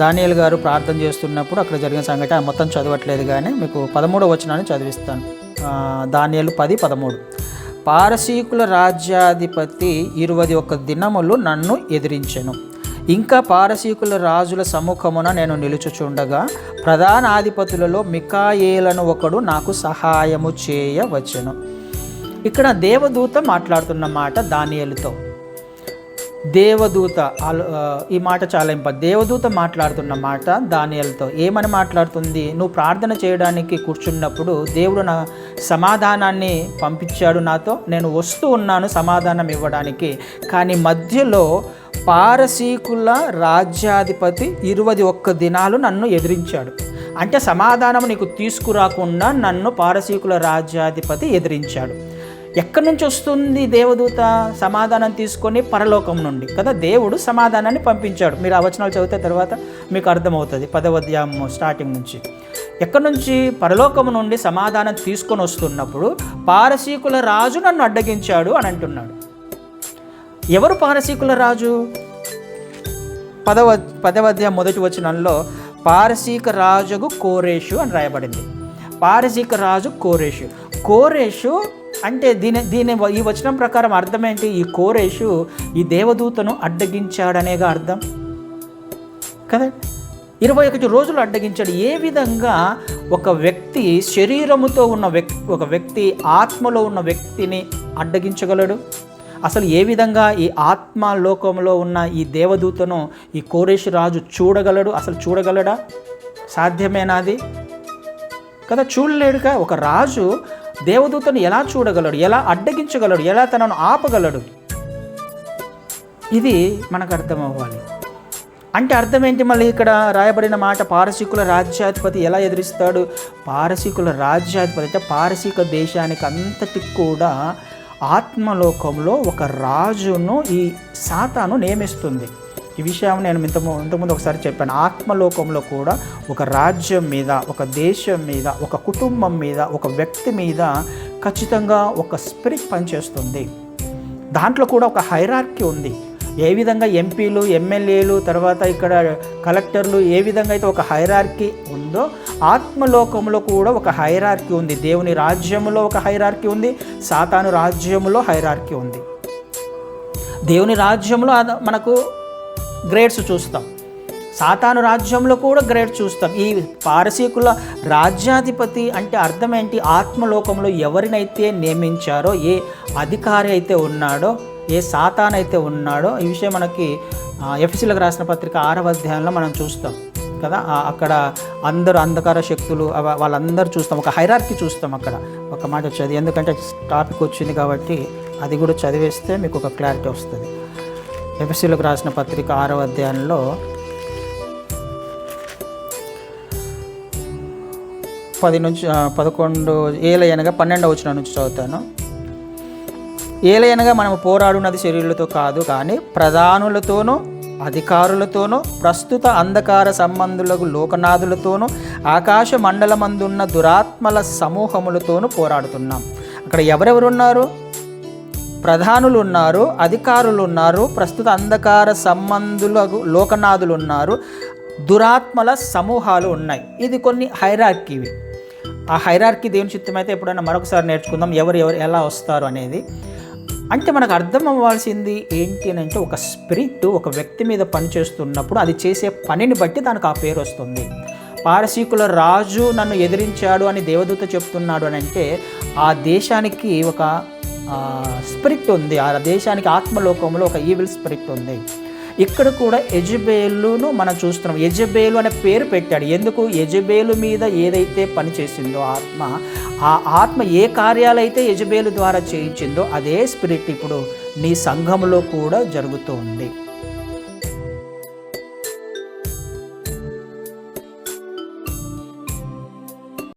దానియల్ గారు ప్రార్థన చేస్తున్నప్పుడు అక్కడ జరిగిన సంఘటన మొత్తం చదవట్లేదు కానీ మీకు పదమూడవ వచనాన్ని చదివిస్తాను. దానియలు పది పదమూడు. పారసీకుల రాజ్యాధిపతి ఇరవై ఒక్క దినములు నన్ను ఎదిరించెను. ఇంకా పారసీకుల రాజుల సముఖమున నేను నిలుచుచుండగా ప్రధాన ఆధిపతులలో మికాయేలను ఒకడు నాకు సహాయము చేయవచ్చును. ఇక్కడ దేవదూత మాట్లాడుతున్న మాట దానియలతో. దేవదూత ఈ మాట చాలా ఇంప దేవదూత మాట్లాడుతున్న మాట దానియలతో ఏమని మాట్లాడుతుంది? నువ్వు ప్రార్థన చేయడానికి కూర్చున్నప్పుడు దేవుడు నా సమాధానాన్ని పంపించాడు నాతో. నేను వస్తూ ఉన్నాను సమాధానం ఇవ్వడానికి. కానీ మధ్యలో పారసీకుల రాజ్యాధిపతి ఇరవై ఒక్క దినాలు నన్ను ఎదిరించాడు. అంటే సమాధానం నీకు తీసుకురాకుండా నన్ను పారసీకుల రాజ్యాధిపతి ఎదిరించాడు. ఎక్కడి నుంచి వస్తుంది దేవదూత? సమాధానం తీసుకొని పరలోకం నుండి. కదా దేవుడు సమాధానాన్ని పంపించాడు. మీరు ఆ వచనాలు చదివితే తర్వాత మీకు అర్థమవుతుంది పదవ స్టార్టింగ్ నుంచి. ఎక్కడి నుంచి? పరలోకం నుండి సమాధానం తీసుకొని వస్తున్నప్పుడు పారసీకుల రాజు నన్ను అడ్డగించాడు అని అంటున్నాడు. ఎవరు పారసీకుల రాజు? పదవ పదవ మొదటి వచనంలో పారసీక రాజుకు కోరేషు అని రాయబడింది. పారసీక రాజు కోరేషు. కోరేషు అంటే దీని దీని ఈ వచనం ప్రకారం అర్థమేంటి ఈ కోరేషు ఈ దేవదూతను అడ్డగించాడనేగా అర్థం. కదా? ఇరవై ఒకటి రోజులు అడ్డగించాడు. ఏ విధంగా ఒక వ్యక్తి శరీరముతో ఉన్న వ్యక్తి ఒక వ్యక్తి ఆత్మలో ఉన్న వ్యక్తిని అడ్డగించగలడు? అసలు ఏ విధంగా ఈ ఆత్మ లోకంలో ఉన్న ఈ దేవదూతను ఈ కోరేషు రాజు చూడగలడు? అసలు చూడగలడా? సాధ్యమేనాది కదా చూడలేడుగా. ఒక రాజు దేవదూతను ఎలా చూడగలడు? ఎలా అడ్డగించగలడు? ఎలా తనను ఆపగలడు? ఇది మనకు అర్థమవ్వాలి. అంటే అర్థం ఏంటి మళ్ళీ ఇక్కడ రాయబడిన మాట? పారసీకుల రాజ్యాధిపతి ఎలా ఎదిరిస్తాడు? పారసీకుల రాజ్యాధిపతి అంటే పారసీక దేశానికి అంతటికి కూడా ఆత్మలోకంలో ఒక రాజును ఈ సాతాను నియమిస్తుంది ఈ విషయం నేను ఇంత ఇంతకుముందు ఒకసారి చెప్పాను. ఆత్మలోకంలో కూడా ఒక రాజ్యం మీద ఒక దేశం మీద ఒక కుటుంబం మీద ఒక వ్యక్తి మీద ఖచ్చితంగా ఒక స్పిరిట్ పనిచేస్తుంది. దాంట్లో కూడా ఒక హైరార్కీ ఉంది. ఏ విధంగా ఎంపీలు ఎమ్మెల్యేలు తర్వాత ఇక్కడ కలెక్టర్లు ఏ విధంగా అయితే ఒక హైరార్కీ ఉందో ఆత్మలోకంలో కూడా ఒక హైరార్కీ ఉంది. దేవుని రాజ్యములో ఒక హైరార్కీ ఉంది. సాతాను రాజ్యములో హైరార్కీ ఉంది. దేవుని రాజ్యంలో మనకు గ్రేడ్స్ చూస్తాం. సాతాను రాజ్యంలో కూడా గ్రేడ్ చూస్తాం. ఈ పారసీకుల రాజ్యాధిపతి అంటే అర్థం ఏంటి? ఆత్మలోకంలో ఎవరినైతే నియమించారో ఏ అధికారి అయితే ఉన్నాడో ఏ సాతాన్ అయితే ఉన్నాడో ఈ విషయం మనకి ఎఫ్సీలకు రాసిన పత్రిక ఆరవ అధ్యాయంలో మనం చూస్తాం. కదా? అక్కడ అందరూ అంధకార శక్తులు వాళ్ళందరూ చూస్తాం. ఒక హైరార్కి చూస్తాం అక్కడ. ఒక మాట చదివి ఎందుకంటే టాపిక్ వచ్చింది కాబట్టి అది కూడా చదివేస్తే మీకు ఒక క్లారిటీ వస్తుంది. ఎఫ్సీలకు రాసిన పత్రిక ఆరవ అధ్యాయంలో పది నుంచి పదకొండు ఏలయనగా పన్నెండవ వచ్చిన నుంచి చదువుతాను. ఏలయనగా మనం పోరాడున్నది శరీరులతో కాదు కానీ ప్రధానులతోనూ అధికారులతోనూ ప్రస్తుత అంధకార సంబంధులకు లోకనాథులతోనూ ఆకాశ మండలమందున్న దురాత్మల సమూహములతోనూ పోరాడుతున్నాం. అక్కడ ఎవరెవరున్నారు? ప్రధానులు ఉన్నారు అధికారులు ఉన్నారు ప్రస్తుత అంధకార సంబంధులకు లోకనాథులు ఉన్నారు దురాత్మల సమూహాలు ఉన్నాయి. ఇది కొన్ని హైరార్కీవి. ఆ హైరార్కీ దేవుని చిత్తమైతే ఎప్పుడైనా మరొకసారి నేర్చుకుందాం ఎవరు ఎవరు ఎలా వస్తారు అనేది. అంటే మనకు అర్థం అవ్వాల్సింది ఏంటి అని అంటే ఒక స్పిరిట్ ఒక వ్యక్తి మీద పనిచేస్తున్నప్పుడు అది చేసే పనిని బట్టి దానికి ఆ పేరు వస్తుంది. పారసీకుల రాజు నన్ను ఎదిరించాడు అని దేవదూత చెప్తున్నాడు అని అంటే ఆ దేశానికి ఒక స్పిరిట్ ఉంది. ఆ దేశానికి ఆత్మలోకంలో ఒక ఈవిల్ స్పిరిట్ ఉంది. ఇక్కడ కూడా యజబేలును మనం చూస్తున్నాం. ఎజబేలు అనే పేరు పెట్టాడు. ఎందుకు? ఎజబేలు మీద ఏదైతే పని చేసిందో ఆత్మ ఆ ఆత్మ ఏ కార్యాలైతే యజబేలు ద్వారా చేయించిందో అదే స్పిరిట్ ఇప్పుడు నీ సంఘంలో కూడా జరుగుతూ ఉంది.